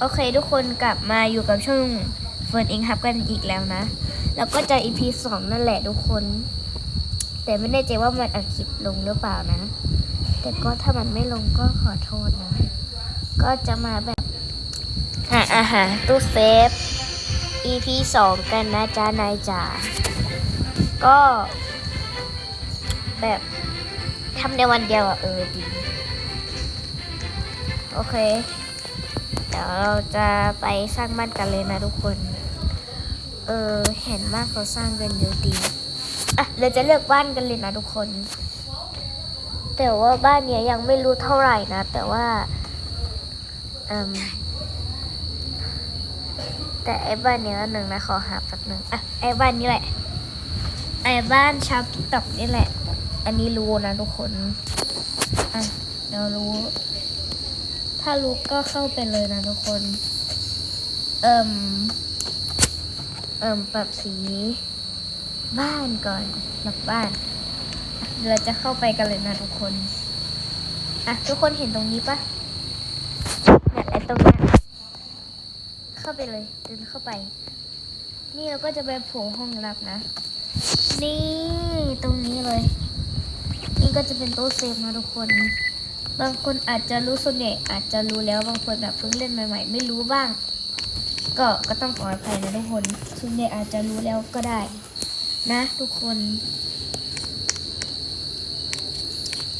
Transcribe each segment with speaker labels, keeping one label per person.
Speaker 1: โอเคทุกคนกลับมาอยู่กับช่องเฟิร์นเองครับกันอีกแล้วนะ แล้วก็จะ EP สองนั่นแหละทุกคน แต่ไม่แน่ใจว่ามันอัดคลิปลงหรือเปล่านะ แต่ก็ถ้ามันไม่ลงก็ขอโทษนะ ก็จะมาแบบหาอาหารตู้เซฟ EP สองกันนะจ๊ะนายจ๋าก็ แบบทำในวันเดียวอะเออดี โอเค ดี๋ยวเราจะไปสร้างบ้านกันเลยนะทุกคน เออเห็นบ้านเขาสร้างกันเยอะดีอะเราจะเลือกบ้านกันเลยนะทุกคน แต่ว่าบ้านเนี้ยยังไม่รู้เท่าไหร่นะ แต่ว่าอืมแต่ไอ้บ้านเนี้ยหนึ่งนะขอหาแป๊บหนึ่งอะไอ้บ้านนี้แหละ ไอ้บ้านชาวติ๊กต็อกนี่แหละ อันนี้รู้นะทุกคน อะเรารู้ ถ้ารู้ก็เข้าไปเลยนะทุกคน เอิ่ม เอิ่มปรับสีบ้านก่อนหลับบ้านเดี๋ยวเราจะเข้าไปกันเลยนะทุกคน อะทุกคนเห็นตรงนี้ปะเนี่ยไอ้ตรงนี้เข้าไปเลยเดินเข้าไป นี่เราก็จะไปโผล่ห้องลับนะ นี่ตรงนี้เลย นี่ก็จะเป็นโต๊ะเซฟนะทุกคน บางคนอาจจะรู้ส่วนใหญ่อาจจะรู้แล้วบางคนแบบเพิ่งเล่นใหม่ ๆ ไม่รู้บ้าง ก็ก็ต้องขออภัยนะทุกคนส่วนใหญ่อาจจะรู้แล้วก็ได้ นะทุกคน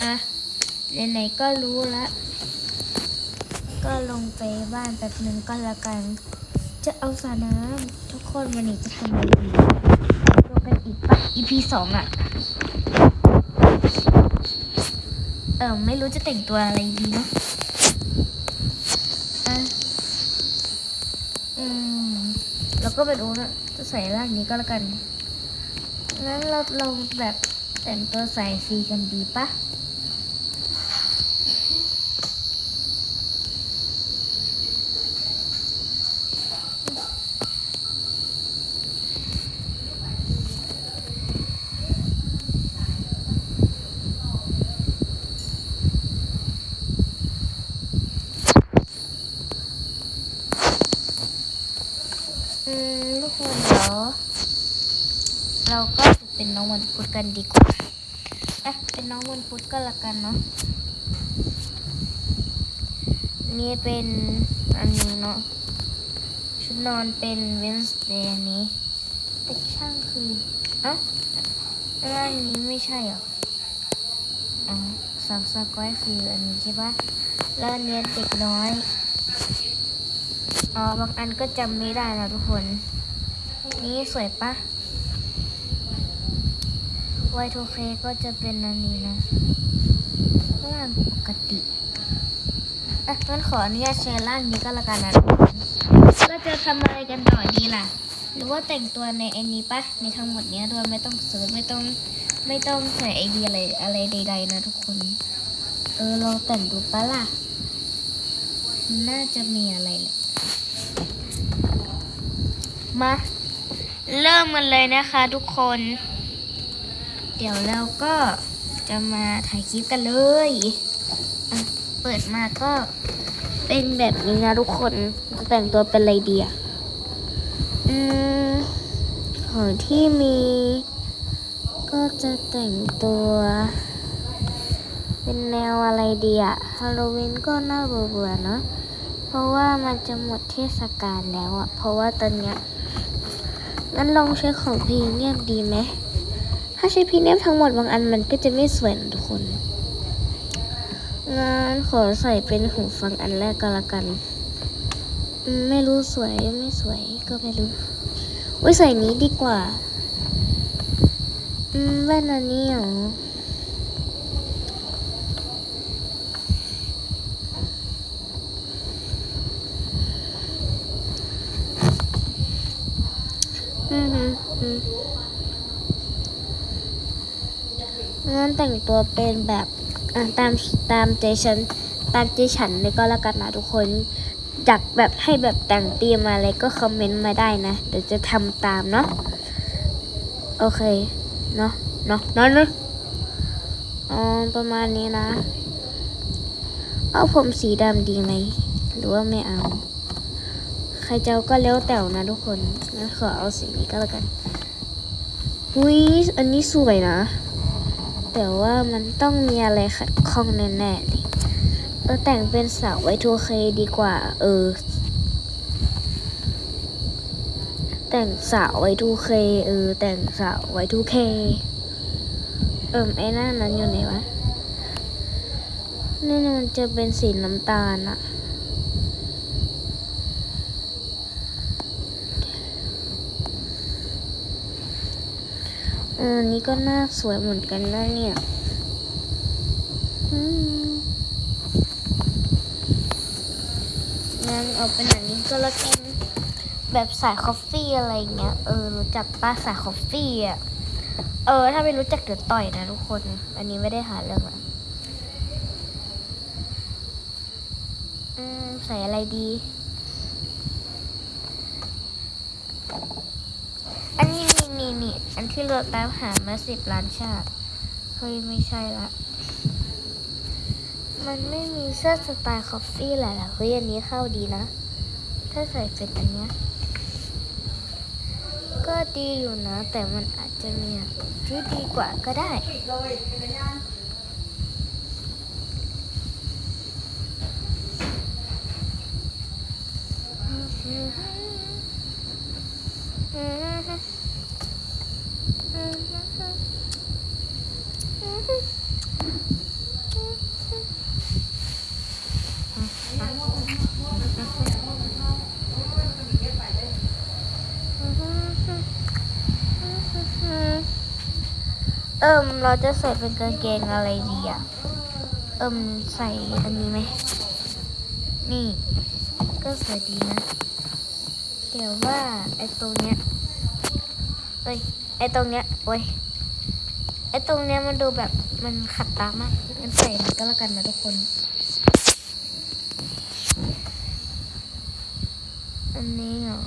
Speaker 1: อะไหนๆก็รู้ละ ก็ลงไปบ้านแบบหนึ่งก็แล้วกัน จะเอาสรน้ำทุกคนวันนี้จะทำอะไรดีดูกันอีกปะ EP สองอะ เออไม่รู้จะแต่งตัวอะไรดีเนาะอะอืมแล้วก็ไปดูนะจะใส่ร่างนี้ก็แล้วกันงั้นเราลองแบบแต่งตัวใส่สีกันดีปะอืมทุกคนเดี๋ยว เราก็จะเป็นน้องวันพุธกันดีกว่าอะเป็นน้องวันพุธก็แล้วกันเนาะนี่เป็นอันนี้เนาะชุดนอนเป็นเวนสเดย์นี้ แต่ช่างคือเอ้าร่างนี้ไม่ใช่หรออ๋อสับสกอยคืออันนี้ใช่ปะแล้วอันเนี้ยเด็กน้อยอ๋อบางอันก็จำไม่ได้นะทุกคน นี่สวยปะ Y2K ก็จะเป็นอันนี้นะร่างปกติอะงั้นขออนุญาตแชร์ร่างนี้ก็แล้วกันนะทุกคนก็จะทำอะไรกันต่อดีล่ะ หรือว่าแต่งตัวในไอ้นี้ปะในทั้งหมดเนี้ยโดยไม่ต้องเสิร์ชไม่ต้องไม่ต้องใส่ไอเดียอะไรอะไรใด ๆ นะทุกคน เออลองแต่งดูปะล่ะ น่าจะมีอะไรแหละ มา เริ่มกันเลยนะคะทุกคน เดี๋ยวเราก็จะมาถ่ายคลิปกันเลยเปิดมาก็เป็นแบบนี้นะทุกคนจะแต่งตัวเป็นอะไรดีอะอืมของที่มี ก็จะแต่งตัว เป็นแนวอะไรดีอะฮาโลวีนก็น่าเบื่อๆเนอะเพราะว่ามันจะหมดเทศกาลแล้วอะเพราะว่าตอนเนี้ยงั้นลองใช้ของพรีเมียมดีไหม ใช้พีเนียมทั้งหมดบางอันมันก็จะไม่สวยนะทุกคนงานขอใส่เป็นหูฟังอันแรกก็แล้วกัน ไม่รู้สวยไม่สวยก็ไม่รู้อุ้ยใส่นี้ดีกว่า อืมแว่นอันนี้เหรอมฮึอืมงั้ นแต่งตัวเป็นแบบตามตามใจฉันตามใจฉันเลยก็แล้วกันนะทุกคนอยากแบบให้แบบแต่งตีมอะไรก็คอมเมนต์มาได้นะเดี๋ยวจะทำตามเนาะโอเคเนาะเนาะเนาะเนาะอ๋อประมาณนี้นะ เอาผมสีดำดีไหมหรือว่าไม่เอา ใครจะเอาก็แล้วแต่นะทุกคนงั้นขอเอาสีนี้ก็แล้วกันอุ้ยอันนี้สวยนะ แต่ว่ามันต้องมีอะไรขัดข้องแน่ๆเลยเออแต่งเป็นสาวไวทูเคดีกว่า เออ แต่งสาวไวทูเคเออ แต่งสาวไวทูเคเอิมไอ้หน้านั้นอยู่ไหนวะนี่มันจะเป็นสีน้ำตาลอะ เออนี่ก็น่าสวยเหมือนกันนะเนี่ยงั้นเอาเป็นอันนี้ก็แล้วกันแบบสายคอฟฟี่อะไรเงี้ย เออรู้จักป้าสายคอฟฟี่อะ เออ ถ้าไม่รู้จักเดี๋ยวต่อยนะทุกคน อันนี้ไม่ได้หาเรื่องอะอืมใส่อะไรดี อันนี้นี่นี่นี่ อันที่เราตามหามาสิบล้านชาติ เฮ้ย ไม่ใช่ละ มันไม่มีเสื้อสไตล์คอฟฟี่แหละล่ะเฮ้ย อันนี้เข้าดีนะ ถ้าใส่เป็นอันเนี้ย ก็ดีอยู่นะ แต่มันอาจจะมีที่ดีกว่าก็ได้ เอิมเราจะใส่เป็นกางเกงอะไรดีอะ เอิมใส่อันนี้ไหม นี่ ก็สวยดีนะ เดี๋ยวว่าไอ้ตรงเนี้ยเอ้ย ไอตรงเนี้ยโอ้ยไอตรงเนี้ยมันดูแบบมันขัดตามากงั้นใส่มันก็แล้วกันนะทุกคน อันนี้เหรอ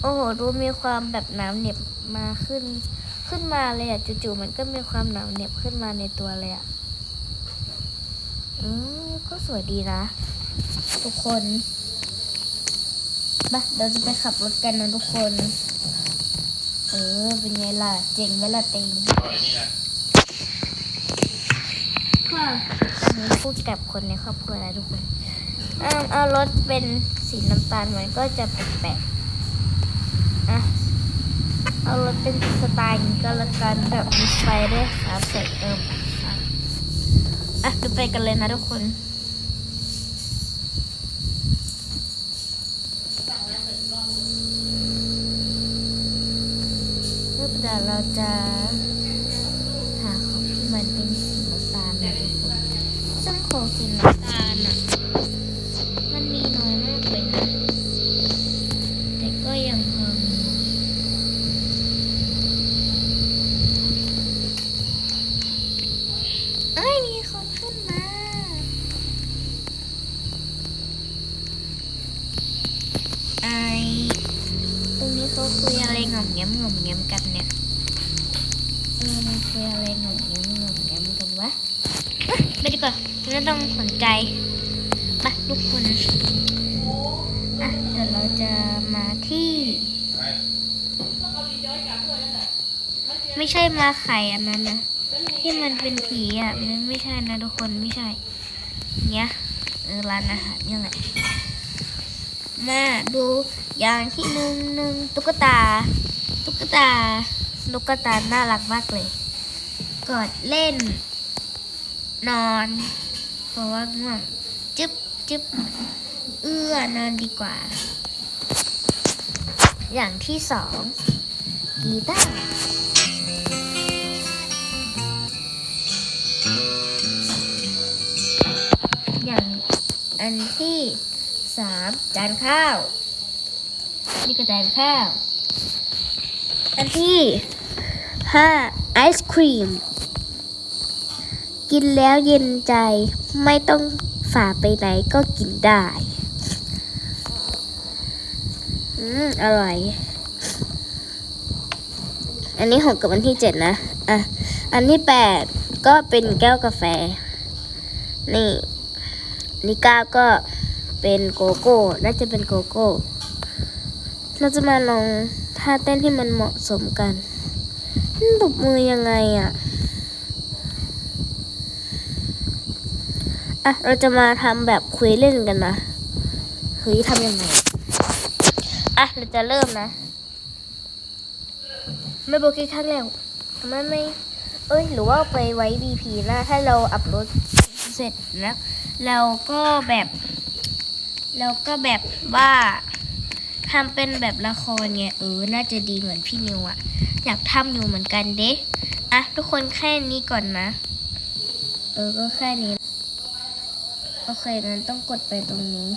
Speaker 1: โอ้โห ดูมีความแบบหนาวเหน็บมาขึ้น ขึ้นมาเลยอะ จู่ๆมันก็มีความหนาวเหน็บขึ้นมาในตัวเลยอะอืมก็สวยดีนะ ทุกคนไปเราจะไปขับรถกันนะทุกคน เออ เป็นไงล่ะ เจ๋งไหมล่ะเต็งค่ะอันนี้พูดกับคนในครอบครัวนะทุกคนเอาเอารถเป็นสีน้ำตาลมันก็จะแปลกๆอะ เอารถเป็นสไตล์นี้ก็แล้วกันแบบมีไฟด้วยครับใส่เติมอะอะเดี๋ยวไปกันเลยนะทุกคน เพื่อเดี๋ยวเราจะหาของที่มันเป็นสีน้ำตาลนะทุกคนซึ่งของสีน้ำตาลอะ อะไรหง่อมแง้มหง่อมแง้มกันเนี่ยเออมันคุยอะไรหง่อมแง้มหง่อมแง้มกันวะเอ้ยไปดีกว่าไม่ต้องสนใจไปทุกคนอะเดี๋ยวเราจะมาที่ ไม่ใช่มาไข่อันนั้นนะที่มันเป็นผีอะมันไม่ใช่นะทุกคนไม่ใช่ เนี้ยเออร้านอาหารเนี่ยแหละ มาดูอย่างที่หนึ่งหนึ่งตุ๊กตา ตุ๊กตาตุ๊กตาน่ารักมากเลย กอดเล่น นอน เพราะว่าง่วงจึ๊บจึ๊บเอื้อนอนดีกว่า อย่างที่สองกีตาร์อย่างอันที่ สามจานข้าว นี่ก็จานข้าว อันที่ห้าไอศครีม กินแล้วเย็นใจไม่ต้องฝ่าไปไหนก็กินได้ อืม อร่อย อันนี้หกกับอันที่เจ็ดนะ อะ อันที่แปดก็เป็นแก้วกาแฟ นี่นนี่เก้าก็ เป็นโกโก้น่าจะเป็นโกโก้ เราจะมาลองท่าเต้นที่มันเหมาะสมกันตบมือยังไงอะ่ะอะ เราจะมาทำแบบคุยเล่นกันนะเฮ้ยทำยังไง อะ เราจะเริ่มนะ ไม่บกกี่ครั้งแล้วทำไมไม่ เอ้ย หรือว่าไปไว้ BP นะ ถ้าเราอัพโหลดเสร็จแล้ว เราก็แบบ แล้วก็แบบว่าทำเป็นแบบละครไงเออ น่าจะดีเหมือนพี่นิวอะอยากทำอยู่เหมือนกันเด้อะทุกคนแค่นี้ก่อนนะ เออก็แค่นี้ โอเคงั้นต้องกดไปตรงนี้